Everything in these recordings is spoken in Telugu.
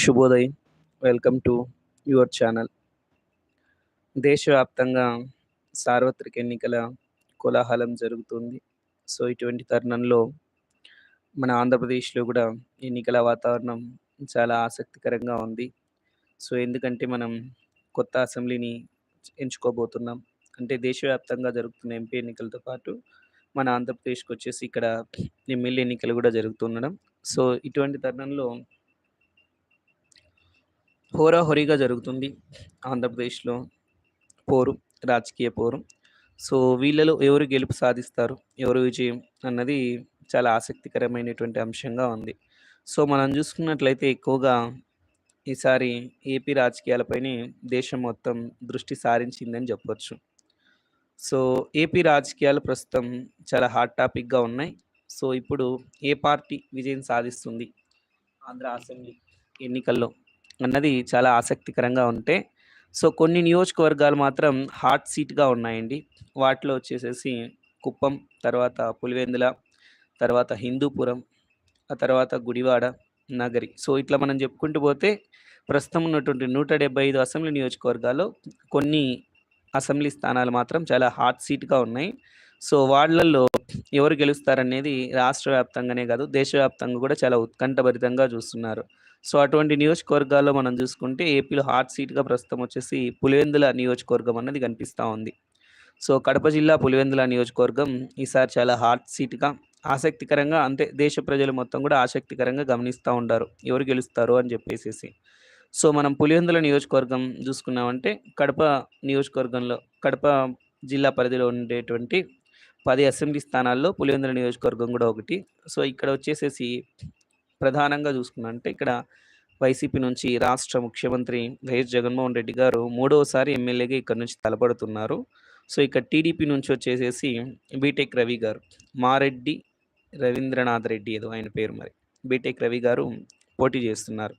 Shubhoday. Welcome to your channel దేశవ్యాప్తంగా సార్వత్రిక ఎన్నికల కోలాహలం జరుగుతుంది. సో ఇటువంటి తరుణంలో మన ఆంధ్రప్రదేశ్లో కూడా ఎన్నికల వాతావరణం చాలా ఆసక్తికరంగా ఉంది. సో ఎందుకంటే మనం కొత్త అసెంబ్లీని ఎంచుకోబోతున్నాం. అంటే దేశవ్యాప్తంగా జరుగుతున్న ఎంపీ ఎన్నికలతో పాటు మన ఆంధ్రప్రదేశ్కి వచ్చేసి ఇక్కడ ఎమ్మెల్యే ఎన్నికలు కూడా జరుగుతుండడం సో ఇటువంటి తరుణంలో హోరాహోరీగా జరుగుతుంది ఆంధ్రప్రదేశ్లో పోరు రాజకీయ పోరు. సో వీళ్ళలో ఎవరు గెలుపు సాధిస్తారు ఎవరు విజయం అన్నది చాలా ఆసక్తికరమైనటువంటి అంశంగా ఉంది. సో మనం చూసుకున్నట్లయితే ఎక్కువగా ఈసారి ఏపీ రాజకీయాలపైనే దేశం మొత్తం దృష్టి సారించిందని చెప్పవచ్చు సో ఏపీ రాజకీయాలు ప్రస్తుతం చాలా హాట్ టాపిక్గా ఉన్నాయి. సో ఇప్పుడు ఏ పార్టీ విజయం సాధిస్తుంది? ఆంధ్ర అసెంబ్లీ ఎన్నికల్లో అన్నది చాలా ఆసక్తికరంగా ఉంటే సో కొన్ని నియోజకవర్గాలు మాత్రం హాట్ సీట్గా ఉన్నాయండి. వాటిలో వచ్చేసేసి కుప్పం తర్వాత పులివెందుల తర్వాత హిందూపురం ఆ తర్వాత గుడివాడ నగరి. సో ఇట్లా మనం చెప్పుకుంటూ పోతే ప్రస్తుతం ఉన్నటువంటి నూట డెబ్బై ఐదు అసెంబ్లీ నియోజకవర్గాల్లో కొన్ని అసెంబ్లీ స్థానాలు మాత్రం చాలా హాట్ సీట్గా ఉన్నాయి. సో వాళ్ళల్లో ఎవరు గెలుస్తారనేది రాష్ట్ర వ్యాప్తంగానే కాదు దేశవ్యాప్తంగా కూడా చాలా ఉత్కంఠభరితంగా చూస్తున్నారు. సో అటువంటి నియోజకవర్గాల్లో మనం చూసుకుంటే ఏపీలో హాట్ సీట్గా ప్రస్తుతం వచ్చేసి పులివెందుల నియోజకవర్గం అన్నది కనిపిస్తూ ఉంది. సో కడప జిల్లా పులివెందుల నియోజకవర్గం ఈసారి చాలా హాట్ సీట్గా ఆసక్తికరంగా అంతే దేశ ప్రజలు మొత్తం కూడా ఆసక్తికరంగా గమనిస్తూ ఉంటారు ఎవరు గెలుస్తారు అని చెప్పేసి సో మనం పులివెందుల నియోజకవర్గం చూసుకున్నామంటే కడప నియోజకవర్గంలో కడప జిల్లా పరిధిలో ఉండేటువంటి పది అసెంబ్లీ స్థానాల్లో పులివెందుల నియోజకవర్గం కూడా ఒకటి. సో ఇక్కడ వచ్చేసేసి ప్రధానంగా చూసుకున్నంటే ఇక్కడ వైసీపీ నుంచి రాష్ట్ర ముఖ్యమంత్రి వైఎస్ జగన్మోహన్ రెడ్డి గారు మూడవసారి ఎమ్మెల్యేగా ఇక్కడ నుంచి తలపడుతున్నారు. సో ఇక్కడ టీడీపీ నుంచి వచ్చేసేసి బీటెక్ రవి గారు. మారెడ్డి రవీంద్రనాథ్ రెడ్డి ఏదో ఆయన పేరు మరి. బీటెక్ రవి గారు పోటీ చేస్తున్నారు.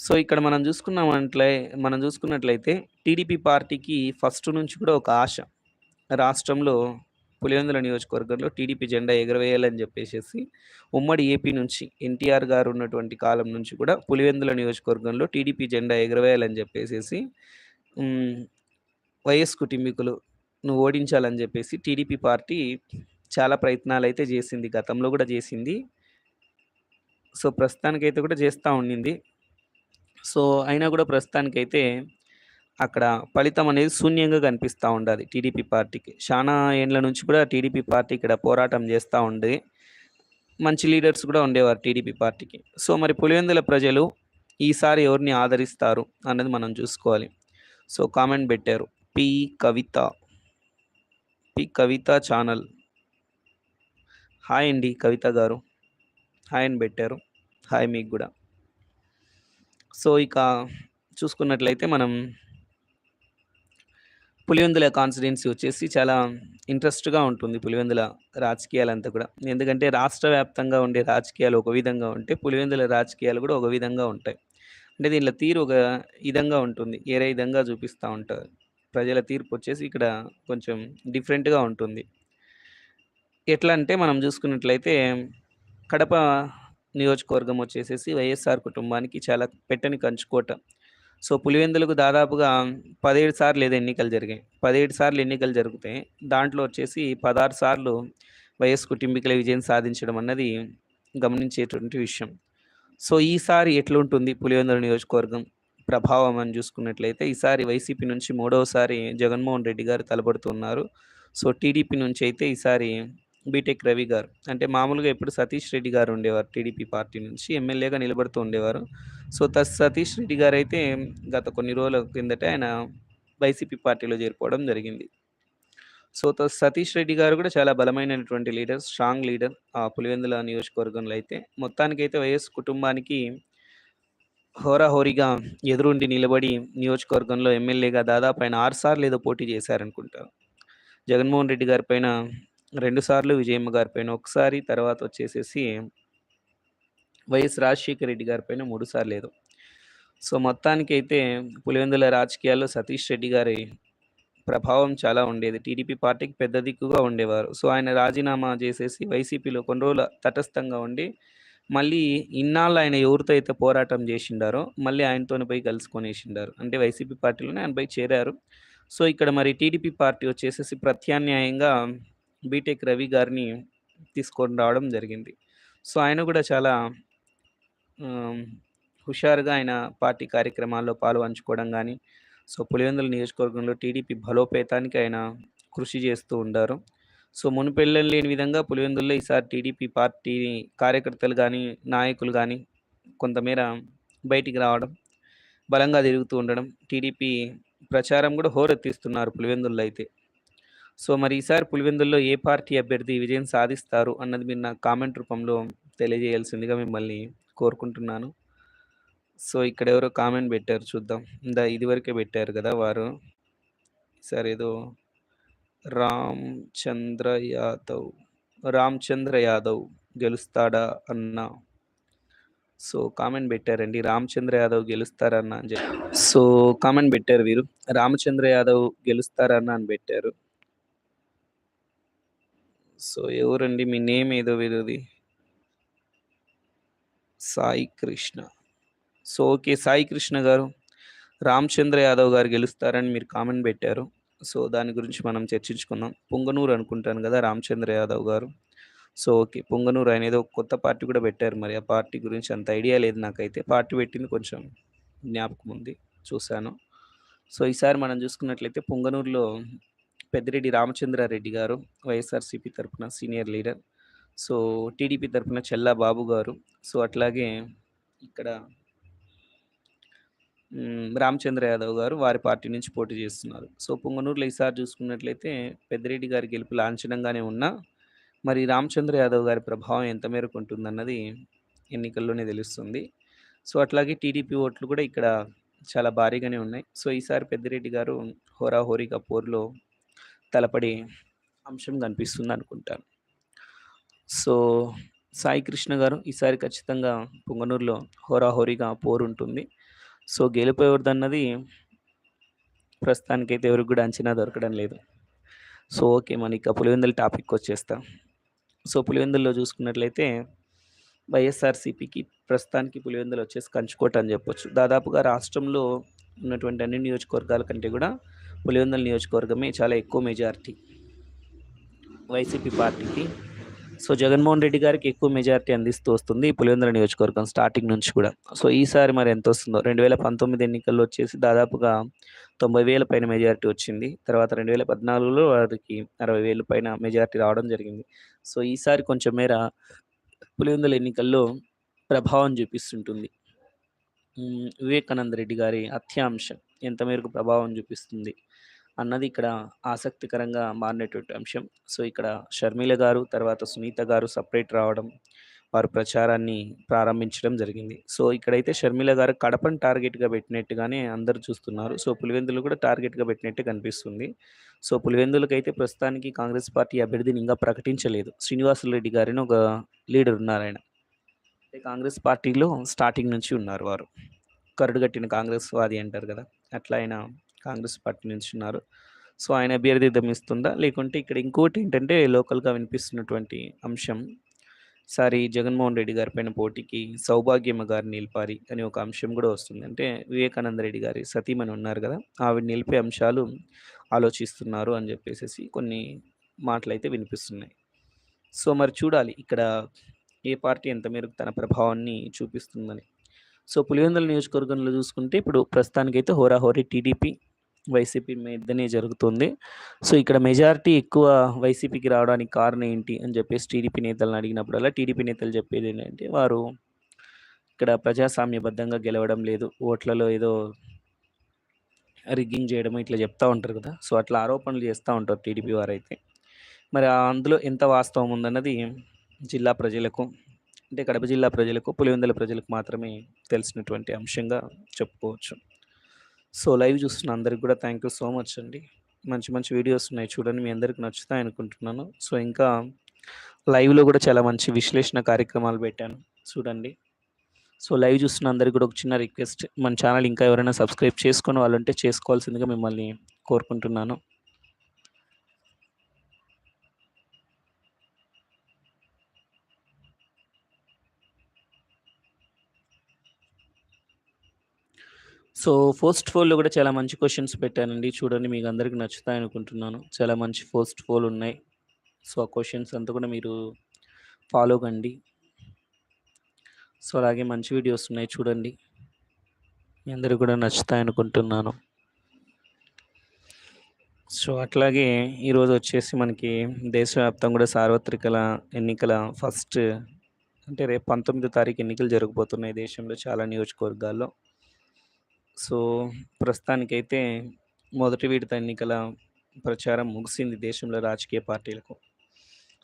సో ఇక్కడ మనం చూసుకున్నామంటే మనం చూసుకున్నట్లయితే టీడీపీ పార్టీకి ఫస్ట్ నుంచి కూడా ఒక ఆశ. రాష్ట్రంలో పులివెందుల నియోజకవర్గంలో టీడీపీ జెండా ఎగరవేయాలని చెప్పేసి ఉమ్మడి ఏపీ నుంచి ఎన్టీఆర్ గారు ఉన్నటువంటి కాలం నుంచి కూడా పులివెందుల నియోజకవర్గంలో టీడీపీ జెండా ఎగరవేయాలని చెప్పేసి వైఎస్ కుటుంబీకులు నువ్వు ఓడించాలని చెప్పేసి టీడీపీ పార్టీ చాలా ప్రయత్నాలు అయితే చేసింది గతంలో కూడా చేసింది. సో ప్రస్తుతానికైతే కూడా చేస్తూ ఉండింది. సో అయినా కూడా ప్రస్తుతానికైతే అక్కడ ఫలితం అనేది శూన్యంగా కనిపిస్తూ ఉండదు టీడీపీ పార్టీకి. చాలా ఏండ్ల నుంచి కూడా టీడీపీ పార్టీ ఇక్కడ పోరాటం చేస్తూ ఉండేది మంచి లీడర్స్ కూడా ఉండేవారు టీడీపీ పార్టీకి. సో మరి పులివెందుల ప్రజలు ఈసారి ఎవరిని ఆదరిస్తారు అన్నది మనం చూసుకోవాలి. సో కామెంట్ పెట్టారు. P Kavitha. P Kavitha channel. Hi అండి కవిత గారు. హాయ్ అని పెట్టారు. హాయ్ మీకు కూడా. సో ఇక చూసుకున్నట్లయితే మనం పులివెందుల కాన్స్టిట్యున్సీ వచ్చేసి చాలా ఇంట్రెస్ట్గా ఉంటుంది పులివెందుల రాజకీయాలంతా కూడా. ఎందుకంటే రాష్ట్ర వ్యాప్తంగా ఉండే రాజకీయాలు ఒక విధంగా ఉంటే పులివెందుల రాజకీయాలు కూడా ఒక విధంగా ఉంటాయి. అంటే దీనిలో తీరు ఒక విధంగా ఉంటుంది. ఏరే విధంగా చూపిస్తూ ఉంటారు. ప్రజల తీర్పు వచ్చేసి ఇక్కడ కొంచెం డిఫరెంట్గా ఉంటుంది. ఎట్లా అంటే మనం చూసుకున్నట్లయితే కడప నియోజకవర్గం వచ్చేసేసి వైఎస్ఆర్ కుటుంబానికి చాలా పెట్టని కంచుకోట. సో పులివెందులకు దాదాపుగా పదిహేడు సార్లు ఏదో ఎన్నికలు జరిగాయి. పదిహేడు సార్లు ఎన్నికలు జరిగితే దాంట్లో వచ్చేసి పదహారు సార్లు వైఎస్ కుటుంబీకుల విజయం సాధించడం అన్నది గమనించేటువంటి విషయం. సో ఈసారి ఎట్లుంటుంది పులివెందుల నియోజకవర్గం ప్రభావం అని చూసుకున్నట్లయితే ఈసారి వైసీపీ నుంచి మూడవసారి జగన్మోహన్ రెడ్డి గారు తలబడుతున్నారు సో టీడీపీ నుంచి అయితే ఈసారి బీటెక్ రవి గారు. అంటే మామూలుగా ఎప్పుడు సతీష్ రెడ్డి గారు ఉండేవారు టీడీపీ పార్టీ నుంచి ఎమ్మెల్యేగా నిలబడుతూ ఉండేవారు. సో త సతీష్ రెడ్డి గారు అయితే గత కొన్ని రోజుల కిందట ఆయన వైసీపీ పార్టీలో చేరిపోవడం జరిగింది. సో త సతీష్ రెడ్డి గారు కూడా చాలా బలమైనటువంటి లీడర్ స్ట్రాంగ్ లీడర్. ఆ పులివెందుల నియోజకవర్గంలో అయితే మొత్తానికైతే వైఎస్ కుటుంబానికి హోరాహోరీగా ఎదురుండి నిలబడి నియోజకవర్గంలో ఎమ్మెల్యేగా దాదాపు ఆయన ఆరుసార్లు ఏదో పోటీ చేశారనుకుంటారు జగన్మోహన్ రెడ్డి గారి పైన రెండుసార్లు విజయమ్మ గారి పైన ఒకసారి తర్వాత వచ్చేసేసి వైఎస్ రాజశేఖర రెడ్డి గారి పైన మూడుసార్లు లేదు సో మొత్తానికి అయితే పులివెందుల రాజకీయాల్లో సతీష్ రెడ్డి గారి ప్రభావం చాలా ఉండేది టీడీపీ పార్టీకి పెద్ద దిక్కుగా ఉండేవారు సో ఆయన రాజీనామా చేసేసి వైసీపీలో కొన్ని రోజులు తటస్థంగా ఉండి మళ్ళీ ఇన్నాళ్ళు ఆయన ఎవరితో అయితే పోరాటం చేసిండారో మళ్ళీ ఆయనతోనే పోయి కలుసుకొనేసిండారు. అంటే వైసీపీ పార్టీలోనే ఆయన పోయి చేరారు. సో, ఇక్కడ మరి టీడీపీ పార్టీ వచ్చేసేసి ప్రత్యామ్నాయంగా బీటెక్ రవి గారిని తీసుకొని రావడం జరిగింది. సో, ఆయన కూడా చాలా హుషారుగా ఆయన పార్టీ కార్యక్రమాల్లో పాలుపంచుకోవడం కానీ సో, పులివెందుల నియోజకవర్గంలో టీడీపీ బలోపేతానికి ఆయన కృషి చేస్తూ ఉండారు. సో, మునిపెళ్ళం లేని విధంగా పులివెందుల్లో ఈసారి టీడీపీ పార్టీ కార్యకర్తలు కానీ నాయకులు కానీ కొంతమేర బయటికి రావడం, బలంగా తిరుగుతూ ఉండడం, టీడీపీ ప్రచారం కూడా హోరెత్తిస్తున్నారు పులివెందుల్లో అయితే. సో, మరి ఈసారి పులివెందుల్లో ఏ పార్టీ అభ్యర్థి విజయం సాధిస్తారు అన్నది మీరు నాకు కామెంట్ రూపంలో తెలియజేయాల్సిందిగా మిమ్మల్ని కోరుకుంటున్నాను. సో, ఇక్కడ ఎవరో కామెంట్ పెట్టారు చూద్దాం. ఇందా ఇదివరకే పెట్టారు కదా! వారు. సార్ ఏదో రామ్‌చంద్ర యాదవ్, రామచంద్ర యాదవ్ గెలుస్తాడా అన్న సో, కామెంట్ పెట్టారండి. రామచంద్ర యాదవ్ గెలుస్తారన్న అని చెప్పి. సో, కామెంట్ పెట్టారు వీరు. రామచంద్ర యాదవ్ గెలుస్తారన్న అని పెట్టారు. సో, ఎవరండి మీ నేమ్ ఏదో వీరిది. సాయి కృష్ణ. So, okay. సాయి కృష్ణ గారు, రామచంద్ర యాదవ్ గారు గెలుస్తారని మీరు కామెంట్ పెట్టారు. సో, దాని గురించి మనం చర్చించుకుందాం. పుంగనూరు అనుకుంటాను కదా! రామచంద్ర యాదవ్ గారు. So, okay. పుంగనూరు అనేది ఒక కొత్త పార్టీ కూడా పెట్టారు మరి. ఆ పార్టీ గురించి అంత ఐడియా లేదు నాకైతే. పార్టీ పెట్టింది కొంచెం జ్ఞాపకం ఉంది. చూశాను సో, ఈసారి మనం చూసుకున్నట్లయితే పుంగనూరులో పెద్దిరెడ్డి రామచంద్రారెడ్డి గారు వైఎస్ఆర్‌సీపీ తరపున సీనియర్ లీడర్. సో, టీడీపీ తరపున చెల్లా బాబు గారు. సో, అట్లాగే ఇక్కడ రామచంద్ర యాదవ్ గారు వారి పార్టీ నుంచి పోటీ చేస్తున్నారు. సో, పుంగనూరులో ఈసారి చూసుకున్నట్లయితే పెద్దిరెడ్డి గారి గెలుపు లాంఛనంగానే ఉన్నా, మరి రామచంద్ర యాదవ్ గారి ప్రభావం ఎంత మేరకు ఉంటుందన్నది ఎన్నికల్లోనే తెలుస్తుంది. సో, అట్లాగే టీడీపీ ఓట్లు కూడా ఇక్కడ చాలా భారీగానే ఉన్నాయి. సో, ఈసారి పెద్దిరెడ్డి గారు హోరాహోరీగా పోరులో తలపడే అంశం కనిపిస్తుంది అనుకుంటాను సో, సాయి కృష్ణ గారు ఈసారి ఖచ్చితంగా పొంగనూరులో హోరాహోరీగా పోరు ఉంటుంది సో, గెలుపు ప్రస్తుతానికైతే ఎవరికి కూడా అంచనా దొరకడం లేదు. So, okay. మన ఇక పులివెందుల టాపిక్‌కొచ్చేస్తా. సో, పులివెందుల్లో చూసుకున్నట్లయితే వైఎస్ఆర్‌సీపీకి ప్రస్తుతానికి పులివెందులు వచ్చేసి కంచుకోట అని చెప్పొచ్చు. దాదాపుగా రాష్ట్రంలో ఉన్నటువంటి అన్ని నియోజకవర్గాల కంటే కూడా పులివెందుల నియోజకవర్గమే చాలా ఎక్కువ మెజారిటీ. వైసీపీ పార్టీకి. సో, జగన్మోహన్ రెడ్డి గారికి ఎక్కువ మెజారిటీ అందిస్తూ వస్తుంది ఈ పులివెందుల నియోజకవర్గం స్టార్టింగ్ నుంచి కూడా. సో, ఈసారి మరి ఎంత వస్తుందో రెండు వేల పంతొమ్మిది ఎన్నికల్లో వచ్చేసి దాదాపుగా తొంభై వేల పైన మెజారిటీ వచ్చింది. తర్వాత 2014లో వారికి అరవై వేల పైన మెజారిటీ రావడం జరిగింది. సో, ఈసారి కొంచెం మేర పులివెందుల ఎన్నికల్లో ప్రభావం చూపిస్తుంటుంది. వివేకానంద రెడ్డి గారి అత్యాంశం ఎంత మేరకు ప్రభావం చూపిస్తుంది అన్నది ఇక్కడ ఆసక్తికరంగా మారినటువంటి అంశం. సో, ఇక్కడ షర్మిల గారు, తర్వాత సునీత గారు సపరేట్ రావడం, వారు ప్రచారాన్ని ప్రారంభించడం జరిగింది. సో, ఇక్కడైతే షర్మిల గారు కడపను టార్గెట్‌గా పెట్టినట్టుగానే అందరూ చూస్తున్నారు. సో, పులివెందులు కూడా టార్గెట్‌గా పెట్టినట్టు కనిపిస్తుంది. సో, పులివెందులకైతే ప్రస్తుతానికి కాంగ్రెస్ పార్టీ అభ్యర్థిని ఇంకా ప్రకటించలేదు. శ్రీనివాసులు రెడ్డి గారిని ఒక లీడర్ ఉన్నారు ఆయన కాంగ్రెస్ పార్టీలో స్టార్టింగ్ నుంచి ఉన్నారు వారు. కరుడుగట్టిన కాంగ్రెస్ వాది అంటారు కదా! అట్లా ఆయన కాంగ్రెస్ పార్టీ నుంచి ఉన్నారు. సో, ఆయన అభ్యర్థి దమిస్తుందా లేకుంటే ఇక్కడ ఇంకోటి ఏంటంటే లోకల్‌గా వినిపిస్తున్నటువంటి అంశం సారి జగన్మోహన్ రెడ్డి గారి పైన పోటీకి సౌభాగ్యమ్మ గారు నిలిపారి అనే ఒక అంశం కూడా వస్తుంది. అంటే వివేకానంద రెడ్డి గారి సతీమణి ఉన్నారు కదా! ఆవిడ నిలిపే అంశాలు ఆలోచిస్తున్నారు అని చెప్పేసి కొన్ని మాటలైతే వినిపిస్తున్నాయి. సో, మరి చూడాలి ఇక్కడ ఏ పార్టీ ఎంత మేరకు తన ప్రభావాన్ని చూపిస్తుందని. సో, పులివెందుల నియోజకవర్గంలో చూసుకుంటే ఇప్పుడు ప్రస్తుతానికైతే హోరాహోరీ టీడీపీ, వైసీపీ మీదనే జరుగుతుంది. సో, ఇక్కడ మెజారిటీ ఎక్కువ వైసీపీకి రావడానికి కారణం ఏంటి అని చెప్పేసి టీడీపీ నేతలను అడిగినప్పుడల్లా టీడీపీ నేతలు చెప్పేది ఏంటంటే వారు ఇక్కడ ప్రజాస్వామ్యబద్ధంగా గెలవడం లేదు. ఓట్లలో ఏదో రిగ్గింగ్ చేయడం ఇట్లా చెప్తూ ఉంటారు కదా! సో, అట్లా ఆరోపణలు చేస్తూ ఉంటారు టీడీపీ వారైతే. మరి అందులో ఎంత వాస్తవం ఉందన్నది జిల్లా ప్రజలకు అంటే కడప జిల్లా ప్రజలకు, పులివెందుల ప్రజలకు మాత్రమే తెలిసినటువంటి అంశంగా చెప్పుకోవచ్చు. సో, లైవ్ చూస్తున్న అందరికి కూడా థ్యాంక్ యూ సో మచ్ అండి. మంచి మంచి వీడియోస్ ఉన్నాయి చూడండి. మీ అందరికి నచ్చుతాయి అనుకుంటున్నాను. సో, ఇంకా లైవ్‌లో కూడా చాలా మంచి విశ్లేషణ కార్యక్రమాలు పెట్టాను చూడండి. సో, లైవ్ చూస్తున్న అందరికి కూడా ఒక చిన్న రిక్వెస్ట్ మన ఛానల్ ఇంకా ఎవరైనా సబ్స్క్రైబ్ చేసుకోని వాళ్ళుంటే చేసుకోవాల్సిందిగా మిమ్మల్ని కోరుకుంటున్నాను. సో, ఫస్ట్ ఫోల్లో కూడా చాలా మంచి క్వశ్చన్స్ పెట్టానండి. చూడండి మీకు అందరికి నచ్చుతాయనుకుంటున్నాను. చాలా మంచి ఫస్ట్ ఫోల్ ఉన్నాయి. సో, ఆ క్వశ్చన్స్ అంతా కూడా మీరు ఫాలో కండి. సో, అలాగే మంచి వీడియోస్ ఉన్నాయి చూడండి. మీ అందరికి కూడా నచ్చుతాయనుకుంటున్నాను. సో, అట్లాగే ఈరోజు వచ్చేసి మనకి దేశవ్యాప్తంగా కూడా సార్వత్రికల ఎన్నికల ఫస్ట్ అంటే రేపు 19 తారీఖు ఎన్నికలు జరగబోతున్నాయి దేశంలో చాలా నియోజకవర్గాల్లో. సో, ప్రస్తుతానికైతే మొదటి విడత ఎన్నికల ప్రచారం ముగిసింది దేశంలో రాజకీయ పార్టీలకు.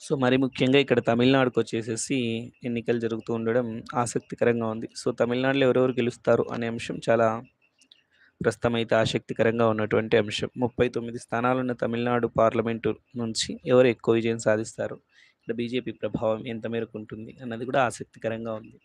సో, మరి ముఖ్యంగా ఇక్కడ తమిళనాడుకు వచ్చేసేసి ఎన్నికలు జరుగుతూ ఉండడం ఆసక్తికరంగా ఉంది. సో, తమిళనాడులో ఎవరెవరు గెలుస్తారు అనే అంశం చాలా ప్రస్తుతమైతే ఆసక్తికరంగా ఉన్నటువంటి అంశం. 39 స్థానాలున్న తమిళనాడు పార్లమెంటు నుంచి ఎవరు ఎక్కువ విజయం సాధిస్తారు? ఇక్కడ బీజేపీ ప్రభావం ఎంత మేరకు ఉంటుంది అన్నది కూడా ఆసక్తికరంగా ఉంది.